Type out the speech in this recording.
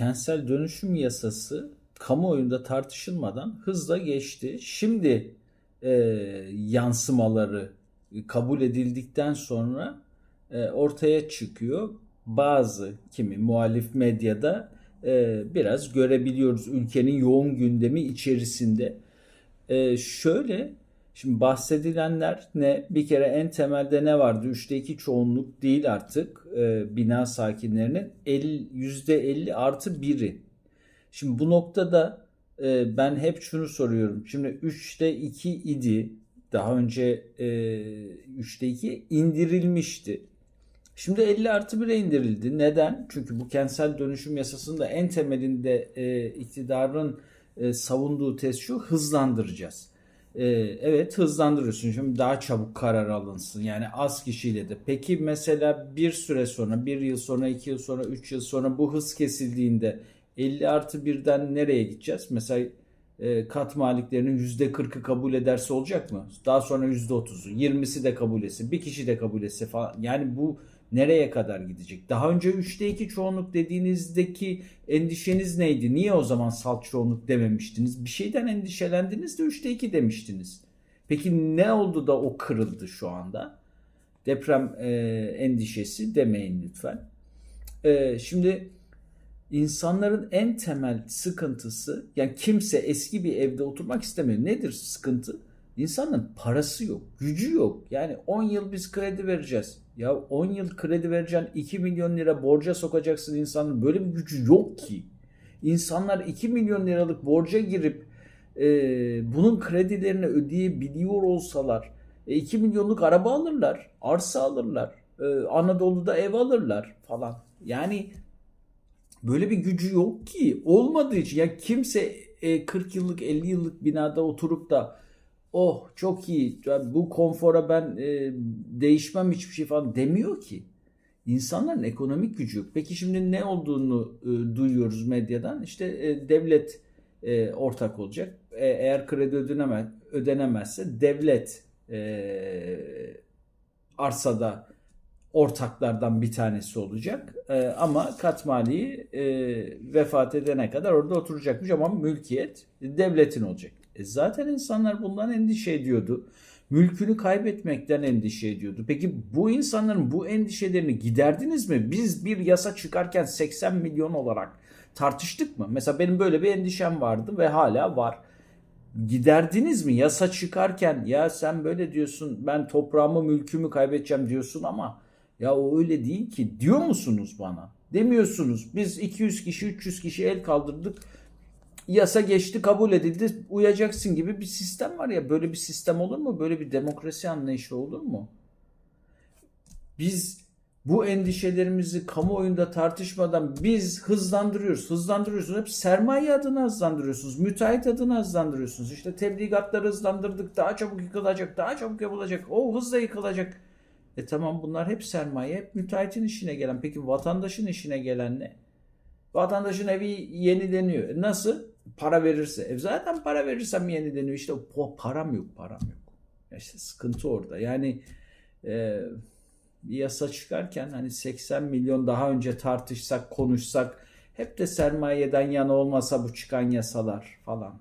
kentsel dönüşüm yasası kamuoyunda tartışılmadan hızla geçti. Şimdi e, yansımaları kabul edildikten sonra e, ortaya çıkıyor. Bazı kimi muhalif medyada e, biraz görebiliyoruz ülkenin yoğun gündemi içerisinde. E, şöyle şimdi bahsedilenler ne? Bir kere en temelde ne vardı? Üçte iki çoğunluk değil artık e, bina sakinlerinin el, %50 artı biri. Şimdi bu noktada e, ben hep şunu soruyorum. Şimdi 3'te 2 idi. Daha önce e, 3'te 2 indirilmişti. Şimdi 50 artı 1'e indirildi. Neden? Çünkü bu kentsel dönüşüm yasasında en temelinde e, iktidarın e, savunduğu tez şu hızlandıracağız. E, evet hızlandırıyorsun. Şimdi daha çabuk karar alınsın. Yani az kişiyle de. Peki mesela bir süre sonra, bir yıl sonra, iki yıl sonra, üç yıl sonra bu hız kesildiğinde 50 artı 1'den nereye gideceğiz? Mesela e, kat maliklerinin %40'ı kabul ederse olacak mı? Daha sonra %30'u, 20'si de kabul etse, bir kişi de kabul etse falan. Yani bu nereye kadar gidecek? Daha önce 3'te 2 çoğunluk dediğinizdeki endişeniz neydi? Niye o zaman salt çoğunluk dememiştiniz? Bir şeyden endişelendiniz de 3'te 2 demiştiniz. Peki ne oldu da o kırıldı şu anda? Deprem e, endişesi demeyin lütfen. E, şimdi insanların en temel sıkıntısı yani kimse eski bir evde oturmak istemiyor. Nedir sıkıntı? İnsanın parası yok, gücü yok. Yani 10 yıl biz kredi vereceğiz. Ya 10 yıl kredi vereceksin 2 milyon lira borca sokacaksın insanın. Böyle bir gücü yok ki. İnsanlar 2 milyon liralık borca girip e, bunun kredilerini ödeyebiliyor olsalar e, 2 milyonluk araba alırlar, arsa alırlar, e, Anadolu'da ev alırlar falan. Yani böyle bir gücü yok ki. Olmadığı için ya kimse e, 40 yıllık 50 yıllık binada oturup da oh çok iyi bu konfora ben e, değişmem hiçbir şey falan demiyor ki. İnsanların ekonomik gücü yok. Peki şimdi ne olduğunu e, duyuyoruz medyadan? İşte e, devlet e, ortak olacak. E, eğer kredi ödenemez, ödenemezse devlet e, arsada ortaklardan bir tanesi olacak. E, ama Katmali e, vefat edene kadar orada oturacakmış ama mülkiyet devletin olacak. E zaten insanlar bundan endişe ediyordu. Mülkünü kaybetmekten endişe ediyordu. Peki bu insanların bu endişelerini giderdiniz mi? Biz bir yasa çıkarken 80 milyon olarak tartıştık mı? Mesela benim böyle bir endişem vardı ve hala var. Giderdiniz mi? Yasa çıkarken ya sen böyle diyorsun ben toprağımı mülkümü kaybedeceğim diyorsun ama ya o öyle değil ki diyor musunuz bana? Demiyorsunuz. Biz 200 kişi 300 kişi el kaldırdık yasa geçti kabul edildi uyacaksın gibi bir sistem var ya böyle bir sistem olur mu? Böyle bir demokrasi anlayışı olur mu? Biz bu endişelerimizi kamuoyunda tartışmadan biz hızlandırıyoruz. Hızlandırıyorsunuz. Hep sermaye adına hızlandırıyorsunuz. Müteahhit adına hızlandırıyorsunuz. İşte tebligatları hızlandırdık. Daha çabuk yıkılacak. Daha çabuk yapılacak. O hızla yıkılacak. E tamam bunlar hep sermaye. Hep müteahhitin işine gelen. Peki vatandaşın işine gelen ne? Vatandaşın evi yenileniyor. E nasıl? Para verirse. E zaten para verirsem yenileniyor. İşte o param yok, param yok. Ya işte sıkıntı orada. Yani e, bir yasa çıkarken hani 80 milyon daha önce tartışsak, konuşsak hep de sermayeden yana olmasa bu çıkan yasalar falan.